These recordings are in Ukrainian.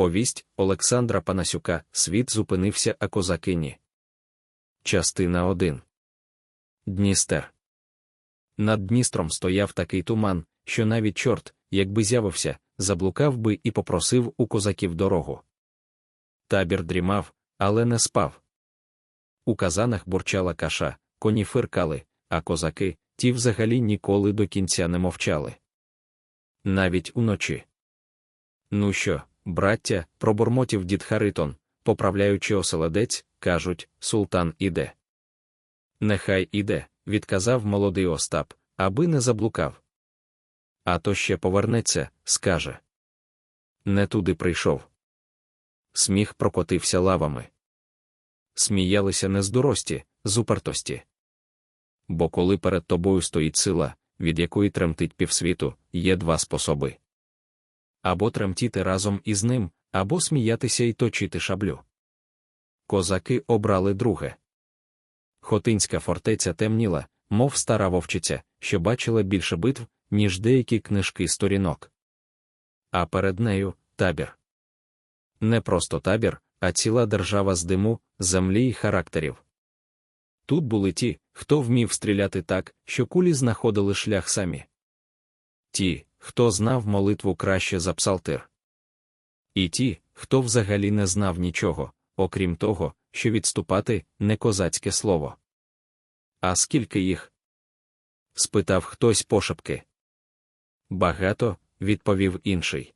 Повість Олександра Панасюка Світ зупинився, а козаки ні. Частина 1 Дністер. Над Дністром стояв такий туман, що навіть чорт, якби з'явився, заблукав би і попросив у козаків дорогу. Табір дрімав, але не спав. У казанах бурчала каша, коні фиркали, а козаки, ті взагалі ніколи до кінця не мовчали. Навіть уночі. Ну що, браття, пробурмотів дід Харитон, поправляючи оселедець, кажуть, султан іде. Нехай іде, відказав молодий Остап, аби не заблукав. А то ще повернеться, скаже. Не туди прийшов. Сміх прокотився лавами. Сміялися не з дурості, з упертості. Бо коли перед тобою стоїть сила, від якої тремтить півсвіту, є два способи або тремтіти разом із ним, або сміятися і точити шаблю. Козаки обрали друге. Хотинська фортеця темніла, мов стара вовчиця, що бачила більше битв, ніж деякі книжки сторінок. А перед нею табір. Не просто табір, а ціла держава з диму, землі і характерів. Тут були ті, хто вмів стріляти так, що кулі знаходили шлях самі. Ті, хто знав молитву краще за псалтир. І ті, хто взагалі не знав нічого, окрім того, що відступати не козацьке слово. А скільки їх? спитав хтось пошепки. Багато, відповів інший.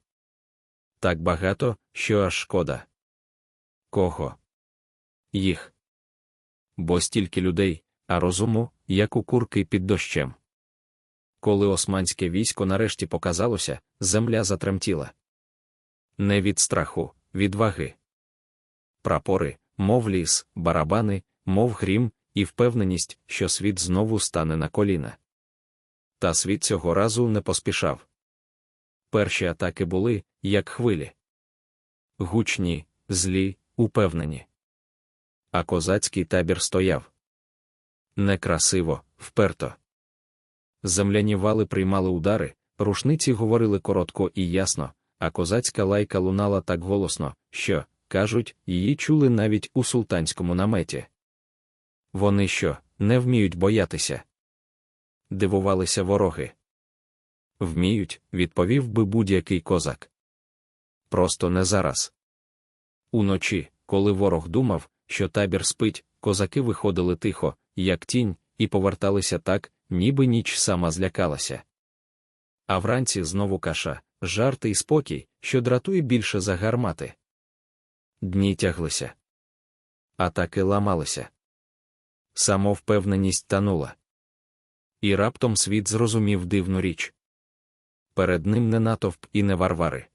Так багато, що аж шкода. Кого? Їх. Бо стільки людей, а розуму, як у курки під дощем. Коли османське військо нарешті показалося, земля затремтіла. Не від страху, від ваги. Прапори, мов ліс, барабани, мов грім, і впевненість, що світ знову стане на коліна. Та світ цього разу не поспішав. Перші атаки були, як хвилі. Гучні, злі, упевнені. А козацький табір стояв. Некрасиво, вперто. Земляні вали приймали удари, рушниці говорили коротко і ясно, а козацька лайка лунала так голосно, що, кажуть, її чули навіть у султанському наметі. Вони що, не вміють боятися? Дивувалися вороги. Вміють, відповів би будь-який козак. Просто не зараз. Уночі, коли ворог думав, що табір спить, козаки виходили тихо, як тінь, і поверталися так, ніби ніч сама злякалася. А вранці знову каша, жарти і спокій, що дратує більше за гармати. Дні тяглися. Атаки ламалися. Самовпевненість танула. І раптом світ зрозумів дивну річ. Перед ним не натовп і не варвари.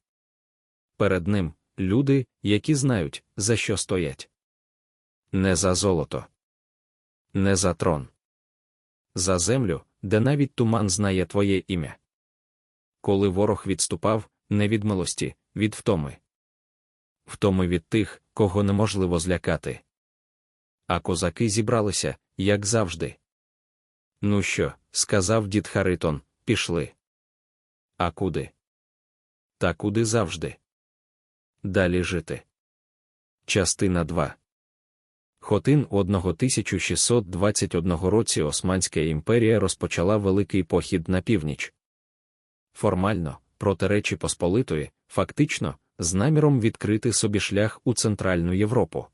Перед ним люди, які знають, за що стоять. Не за золото, не за трон за землю, де навіть туман знає твоє ім'я. Коли ворог відступав, не від милості, від втоми. Втоми від тих, кого неможливо злякати. А козаки зібралися, як завжди. Ну що, сказав дід Харитон, пішли. А куди? Та куди завжди. Далі жити. Частина 2 Хотин у 1621 році Османська імперія розпочала великий похід на північ. Формально, проти Речі Посполитої, фактично, з наміром відкрити собі шлях у Центральну Європу.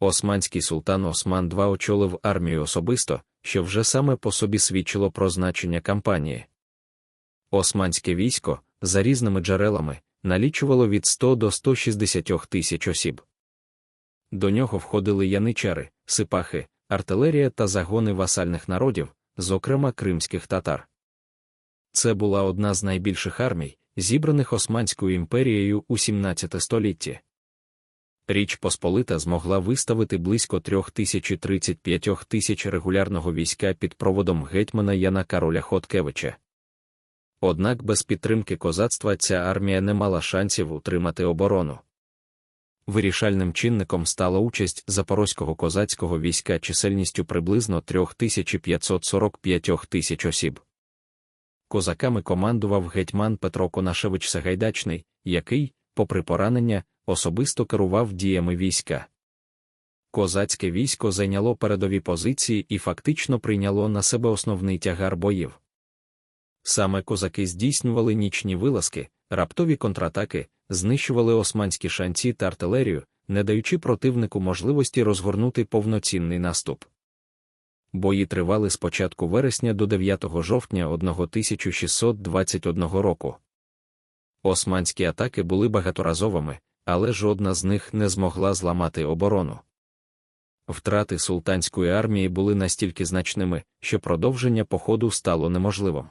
Османський султан Осман II очолив армію особисто, що вже саме по собі свідчило про значення кампанії. Османське військо, за різними джерелами, налічувало від 100 до 160 тисяч осіб. До нього входили яничари, сипахи, артилерія та загони васальних народів, зокрема кримських татар. Це була одна з найбільших армій, зібраних Османською імперією у 17 столітті. Річ Посполита змогла виставити близько 3035 тисяч регулярного війська під проводом гетьмана Яна Кароля Хоткевича. Однак без підтримки козацтва ця армія не мала шансів утримати оборону. Вирішальним чинником стала участь запорозького козацького війська чисельністю приблизно 3545 тисяч осіб. Козаками командував гетьман Петро Конашевич Сагайдачний, який, попри поранення, особисто керував діями війська. Козацьке військо зайняло передові позиції і фактично прийняло на себе основний тягар боїв. Саме козаки здійснювали нічні вилазки, раптові контратаки, знищували османські шанці та артилерію, не даючи противнику можливості розгорнути повноцінний наступ. Бої тривали з початку вересня до 9 жовтня 1621 року. Османські атаки були багаторазовими, але жодна з них не змогла зламати оборону. Втрати султанської армії були настільки значними, що продовження походу стало неможливим.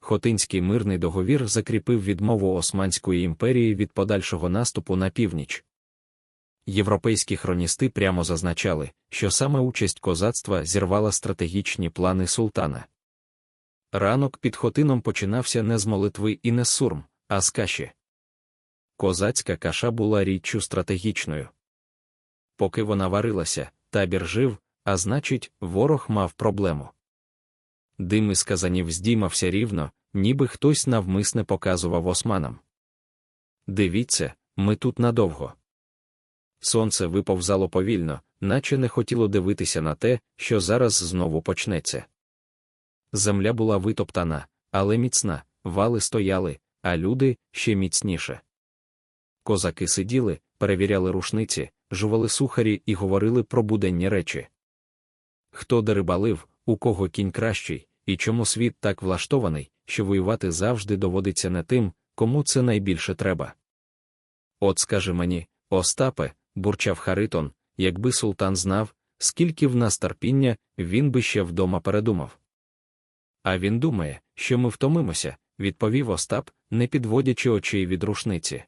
Хотинський мирний договір закріпив відмову Османської імперії від подальшого наступу на північ. Європейські хроністи прямо зазначали, що саме участь козацтва зірвала стратегічні плани султана. Ранок під Хотином починався не з молитви і не з сурм, а з каші. Козацька каша була річчю стратегічною. Поки вона варилася, табір жив, а значить, ворог мав проблему. Дим із казанів здіймався рівно, ніби хтось навмисне показував османам. Дивіться, ми тут надовго. Сонце виповзало повільно, наче не хотіло дивитися на те, що зараз знову почнеться. Земля була витоптана, але міцна, вали стояли, а люди ще міцніше. Козаки сиділи, перевіряли рушниці, жували сухарі і говорили про буденні речі. Хто дерибалив, у кого кінь кращий, і чому світ так влаштований, що воювати завжди доводиться не тим, кому це найбільше треба. От скажи мені, Остапе, бурчав Харитон, якби султан знав, скільки в нас терпіння, він би ще вдома передумав. А він думає, що ми втомимося, відповів Остап, не підводячи очей від рушниці.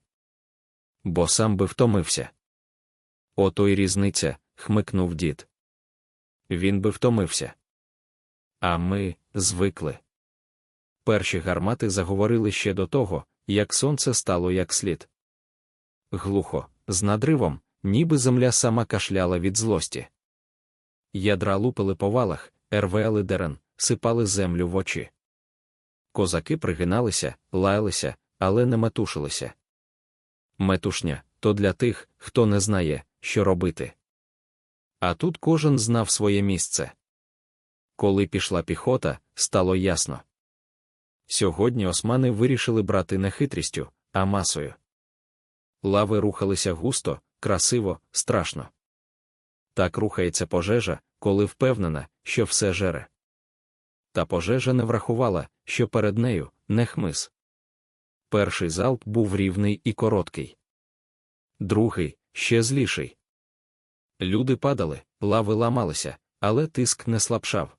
Бо сам би втомився. Ото й різниця, хмикнув дід. Він би втомився. А ми звикли. Перші гармати заговорили ще до того, як сонце стало як слід. Глухо, з надривом, ніби земля сама кашляла від злості. Ядра лупили по валах, рвели дерен, сипали землю в очі. Козаки пригиналися, лаялися, але не метушилися. Метушня то для тих, хто не знає, що робити. А тут кожен знав своє місце. Коли пішла піхота, стало ясно. Сьогодні османи вирішили брати не хитрістю, а масою. Лави рухалися густо, красиво, страшно. Так рухається пожежа, коли впевнена, що все жере. Та пожежа не врахувала, що перед нею не хмиз. Перший залп був рівний і короткий. Другий ще зліший. Люди падали, лави ламалися, але тиск не слабшав.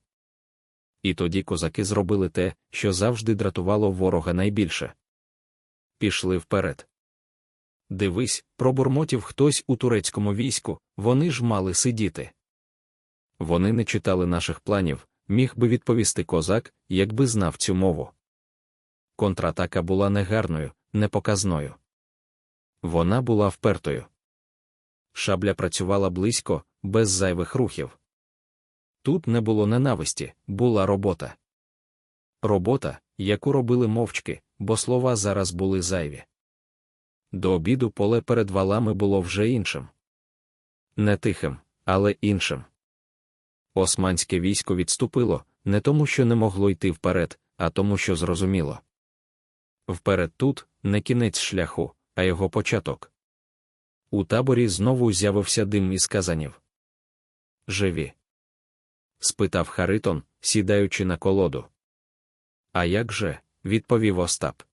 І тоді козаки зробили те, що завжди дратувало ворога найбільше. Пішли вперед. Дивись, пробурмотів хтось у турецькому війську, вони ж мали сидіти. Вони не читали наших планів, міг би відповісти козак, якби знав цю мову. Контратака була негарною, непоказною. Вона була впертою. Шабля працювала близько, без зайвих рухів. Тут не було ненависті, була робота. Робота, яку робили мовчки, бо слова зараз були зайві. До обіду поле перед валами було вже іншим. Не тихим, але іншим. Османське військо відступило не тому, що не могло йти вперед, а тому, що зрозуміло. Вперед тут не кінець шляху, а його початок. У таборі знову з'явився дим із казанів. Живі спитав Харитон, сідаючи на колоду. А як же? відповів Остап.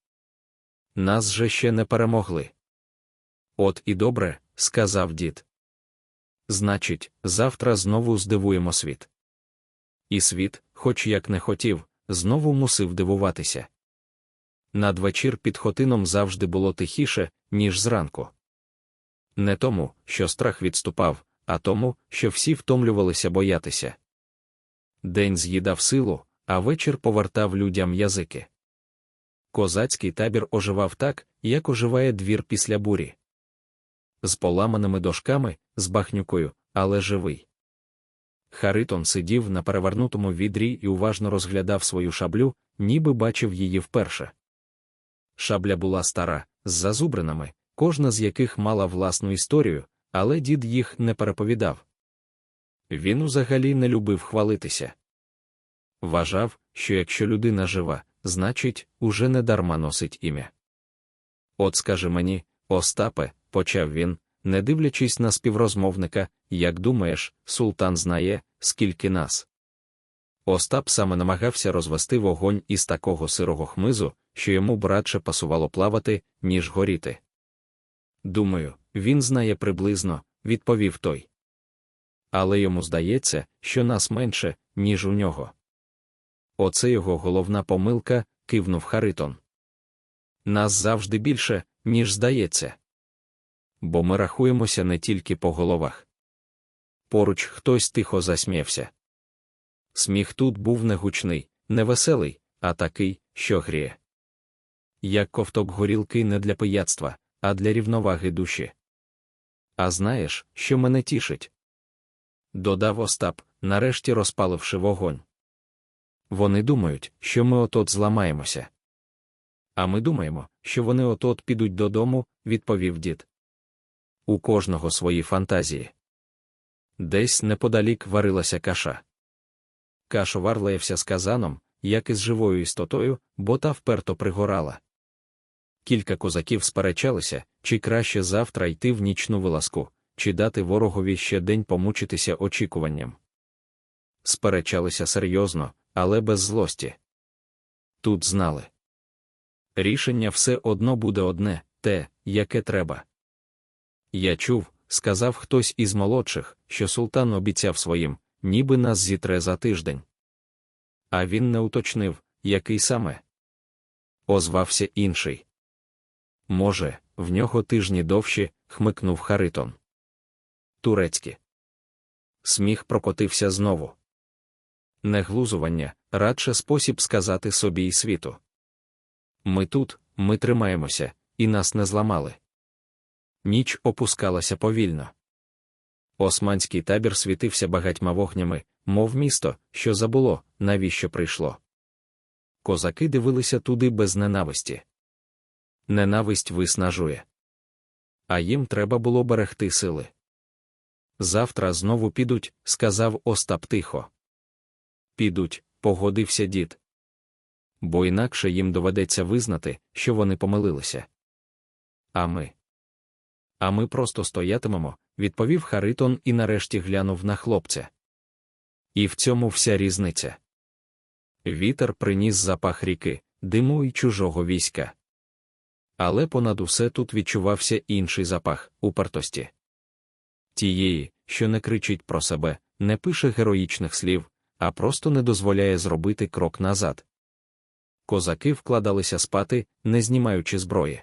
Нас же ще не перемогли. От і добре, сказав дід. Значить, завтра знову здивуємо світ. І світ, хоч як не хотів, знову мусив дивуватися. Надвечір під хотином завжди було тихіше, ніж зранку. Не тому, що страх відступав, а тому, що всі втомлювалися боятися. День з'їдав силу, а вечір повертав людям язики. Козацький табір оживав так, як оживає двір після бурі. З поламаними дошками, з бахнюкою, але живий. Харитон сидів на перевернутому відрі і уважно розглядав свою шаблю, ніби бачив її вперше. Шабля була стара, з зазубринами, кожна з яких мала власну історію, але дід їх не переповідав. Він взагалі не любив хвалитися. Вважав, що якщо людина жива, значить, уже не дарма носить ім'я. От скажи мені, Остапе, почав він, не дивлячись на співрозмовника, як думаєш, султан знає, скільки нас. Остап саме намагався розвести вогонь із такого сирого хмизу, що йому братше пасувало плавати, ніж горіти. Думаю, він знає приблизно, відповів той. Але йому здається, що нас менше, ніж у нього. Оце його головна помилка, кивнув Харитон. Нас завжди більше, ніж здається. Бо ми рахуємося не тільки по головах. Поруч хтось тихо засміявся. Сміх тут був не гучний, не а такий, що гріє. Як ковток горілки не для пияцтва, а для рівноваги душі. А знаєш, що мене тішить? Додав Остап, нарешті розпаливши вогонь. Вони думають, що ми от-от зламаємося. А ми думаємо, що вони от-от підуть додому, відповів дід. У кожного свої фантазії. Десь неподалік варилася каша. Кашовар лаявся з казаном, як із живою істотою, бо та вперто пригорала. Кілька козаків сперечалися, чи краще завтра йти в нічну вилазку, чи дати ворогові ще день помучитися очікуванням. Сперечалися серйозно, але без злості. Тут знали. Рішення все одно буде одне те, яке треба. Я чув, сказав хтось із молодших, що султан обіцяв своїм, ніби нас зітре за тиждень. А він не уточнив, який саме. Озвався інший. Може, в нього тижні довші, хмикнув Харитон. Турецькі. Сміх прокотився знову. Неглузування, радше спосіб сказати собі і світу. Ми тут, ми тримаємося, і нас не зламали. Ніч опускалася повільно. Османський табір світився багатьма вогнями, мов місто, що забуло, навіщо прийшло. Козаки дивилися туди без ненависті. Ненависть виснажує. А їм треба було берегти сили. Завтра знову підуть, сказав Остап тихо. Підуть, погодився дід. Бо інакше їм доведеться визнати, що вони помилилися. А ми. А ми просто стоятимемо, відповів Харитон і нарешті глянув на хлопця. І в цьому вся різниця. Вітер приніс запах ріки, диму і чужого війська. Але понад усе тут відчувався інший запах упертості. Тієї, що не кричить про себе, не пише героїчних слів, а просто не дозволяє зробити крок назад. Козаки вкладалися спати, не знімаючи зброї.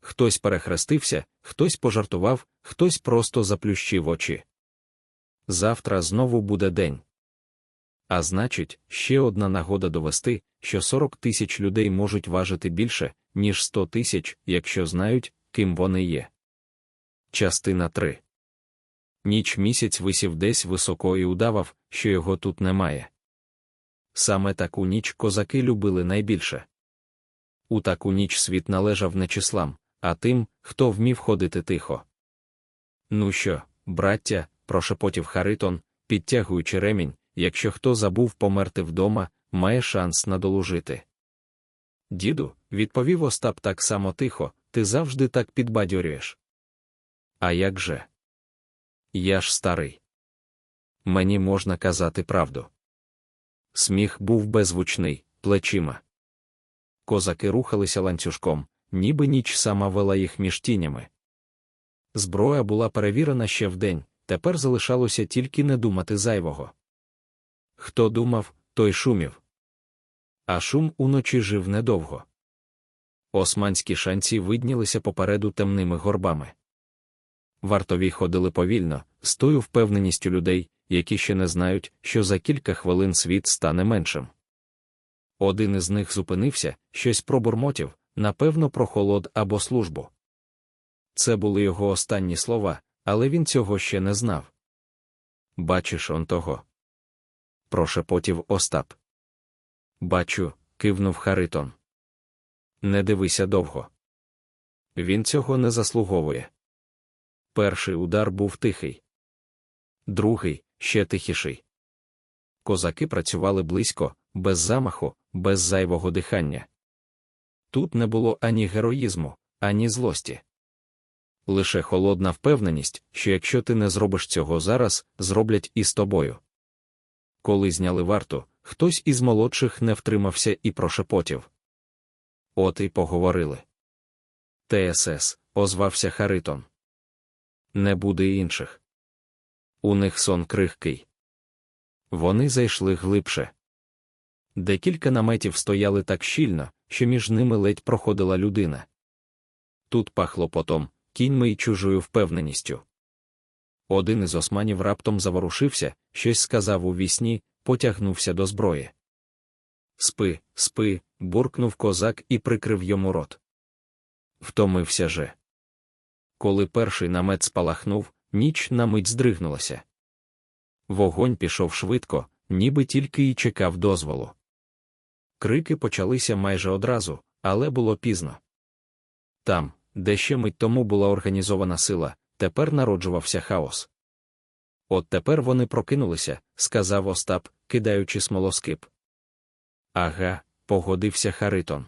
Хтось перехрестився, хтось пожартував, хтось просто заплющив очі. Завтра знову буде день. А значить, ще одна нагода довести, що 40 тисяч людей можуть важити більше, ніж 100 тисяч, якщо знають, ким вони є. Частина 3 Ніч місяць висів десь високо і удавав, що його тут немає. Саме таку ніч козаки любили найбільше. У таку ніч світ належав не числам, а тим, хто вмів ходити тихо. Ну що, браття, прошепотів Харитон, підтягуючи ремінь, якщо хто забув померти вдома, має шанс надолужити. Діду, відповів Остап так само тихо, ти завжди так підбадьорюєш. А як же? Я ж старий. Мені можна казати правду. Сміх був беззвучний, плечима. Козаки рухалися ланцюжком, ніби ніч сама вела їх між тінями. Зброя була перевірена ще вдень, тепер залишалося тільки не думати зайвого. Хто думав, той шумів. А шум уночі жив недовго. Османські шанці виднілися попереду темними горбами. Вартові ходили повільно, з тою впевненістю людей, які ще не знають, що за кілька хвилин світ стане меншим. Один із них зупинився, щось пробурмотів, напевно, про холод або службу. Це були його останні слова, але він цього ще не знав. Бачиш он того. прошепотів Остап. Бачу, кивнув Харитон. Не дивися довго. Він цього не заслуговує. Перший удар був тихий, другий ще тихіший. Козаки працювали близько, без замаху, без зайвого дихання. Тут не було ані героїзму, ані злості. Лише холодна впевненість, що якщо ти не зробиш цього зараз, зроблять і з тобою. Коли зняли варту, хтось із молодших не втримався і прошепотів. От і поговорили. ТСС, озвався Харитон. Не буде інших. У них сон крихкий. Вони зайшли глибше. Декілька наметів стояли так щільно, що між ними ледь проходила людина. Тут пахло потом, кіньми й чужою впевненістю. Один із османів раптом заворушився, щось сказав у вісні, потягнувся до зброї. Спи, спи, буркнув козак і прикрив йому рот. Втомився же. Коли перший намет спалахнув, ніч на мить здригнулася. Вогонь пішов швидко, ніби тільки й чекав дозволу. Крики почалися майже одразу, але було пізно. Там, де ще мить тому була організована сила, тепер народжувався хаос. От тепер вони прокинулися, сказав Остап, кидаючи смолоскип. Ага, погодився Харитон.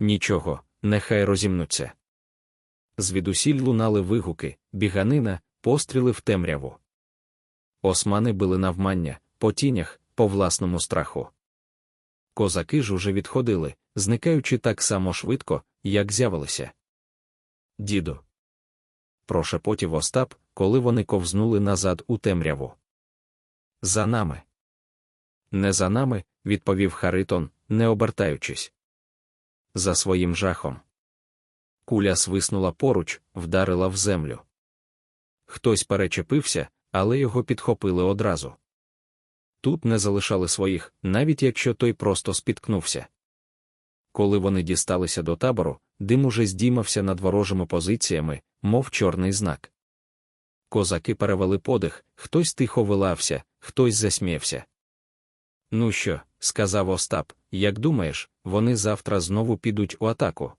Нічого, нехай розімнуться. Звідусіль лунали вигуки, біганина, постріли в темряву. Османи били навмання, по тінях, по власному страху. Козаки ж уже відходили, зникаючи так само швидко, як з'явилися. Діду. Прошепотів Остап, коли вони ковзнули назад у темряву. За нами. Не за нами, відповів Харитон, не обертаючись. За своїм жахом. Куля свиснула поруч, вдарила в землю. Хтось перечепився, але його підхопили одразу. Тут не залишали своїх, навіть якщо той просто спіткнувся. Коли вони дісталися до табору, дим уже здіймався над ворожими позиціями, мов чорний знак. Козаки перевели подих, хтось тихо вилався, хтось засміявся. Ну що, сказав Остап, як думаєш, вони завтра знову підуть у атаку.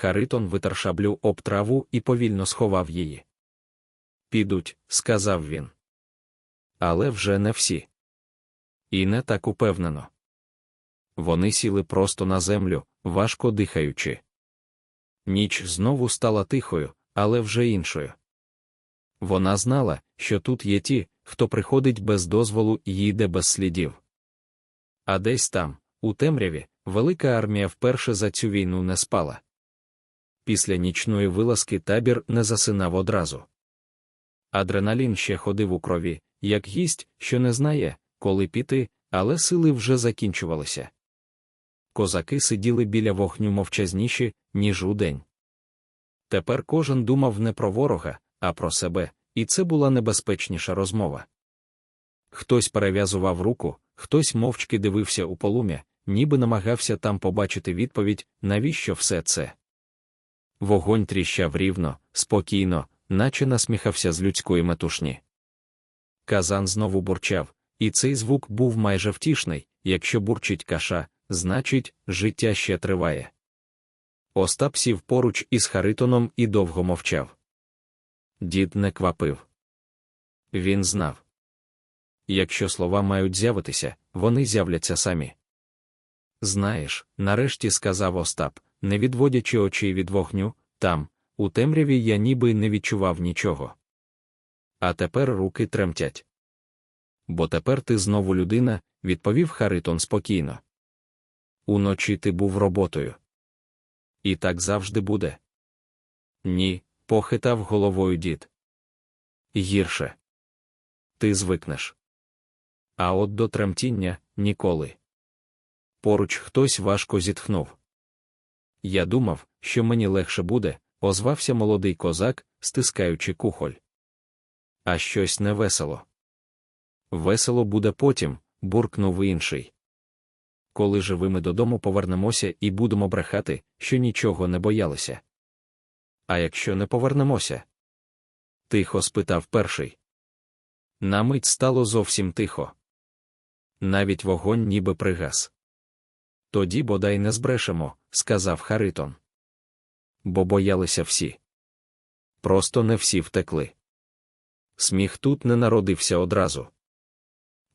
Харитон витер шаблю об траву і повільно сховав її. Підуть, сказав він. Але вже не всі. І не так упевнено. Вони сіли просто на землю, важко дихаючи. Ніч знову стала тихою, але вже іншою. Вона знала, що тут є ті, хто приходить без дозволу і їде без слідів. А десь там, у темряві, велика армія вперше за цю війну не спала. Після нічної вилазки табір не засинав одразу. Адреналін ще ходив у крові, як гість, що не знає, коли піти, але сили вже закінчувалися. Козаки сиділи біля вогню мовчазніші, ніж удень. Тепер кожен думав не про ворога, а про себе, і це була небезпечніша розмова. Хтось перев'язував руку, хтось мовчки дивився у полум'я, ніби намагався там побачити відповідь, навіщо все це. Вогонь тріщав рівно, спокійно, наче насміхався з людської метушні. Казан знову бурчав, і цей звук був майже втішний якщо бурчить каша, значить, життя ще триває. Остап сів поруч із Харитоном і довго мовчав. Дід не квапив. Він знав. Якщо слова мають з'явитися, вони з'являться самі. Знаєш, нарешті сказав Остап, не відводячи очей від вогню, там, у темряві я ніби не відчував нічого. А тепер руки тремтять. Бо тепер ти знову людина, відповів Харитон спокійно. Уночі ти був роботою. І так завжди буде. Ні, похитав головою дід. Гірше. Ти звикнеш. А от до тремтіння ніколи. Поруч хтось важко зітхнув. Я думав, що мені легше буде, озвався молодий козак, стискаючи кухоль. А щось невесело. Весело буде потім, буркнув інший. Коли живими додому повернемося і будемо брехати, що нічого не боялися. А якщо не повернемося? Тихо спитав перший. На мить стало зовсім тихо. Навіть вогонь ніби пригас. Тоді бодай не збрешемо, сказав Харитон. бо боялися всі. Просто не всі втекли. Сміх тут не народився одразу.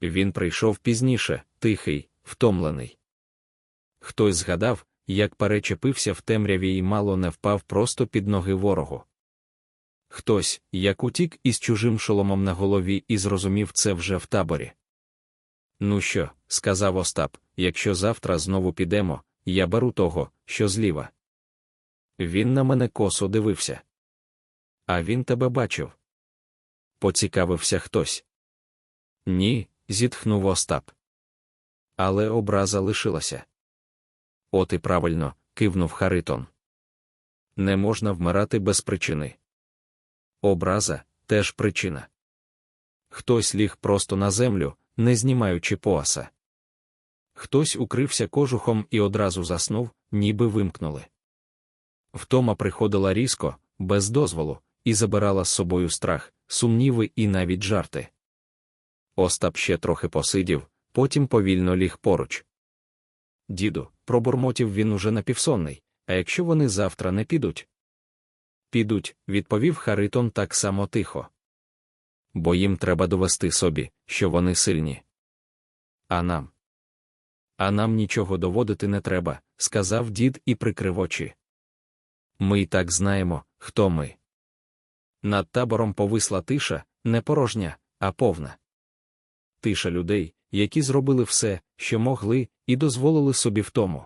Він прийшов пізніше, тихий, втомлений. Хтось згадав, як перечепився в темряві і мало не впав просто під ноги ворогу. Хтось, як утік із чужим шоломом на голові і зрозумів це вже в таборі. Ну що, сказав Остап, якщо завтра знову підемо, я беру того, що зліва. Він на мене косо дивився. А він тебе бачив. Поцікавився хтось. Ні, зітхнув Остап. Але образа лишилася. От і правильно, кивнув Харитон. Не можна вмирати без причини. Образа теж причина. Хтось ліг просто на землю, не знімаючи пояса. Хтось укрився кожухом і одразу заснув, ніби вимкнули. Втома приходила різко, без дозволу, і забирала з собою страх, сумніви і навіть жарти. Остап ще трохи посидів, потім повільно ліг поруч. Діду, пробурмотів він уже напівсонний, а якщо вони завтра не підуть? Підуть, відповів Харитон так само тихо. Бо їм треба довести собі, що вони сильні. А нам? А нам нічого доводити не треба, сказав дід і прикрив очі. Ми й так знаємо, хто ми. Над табором повисла тиша, не порожня, а повна. Тиша людей, які зробили все, що могли, і дозволили собі в тому.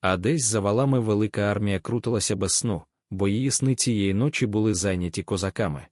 А десь за валами велика армія крутилася без сну, бо її сни цієї ночі були зайняті козаками.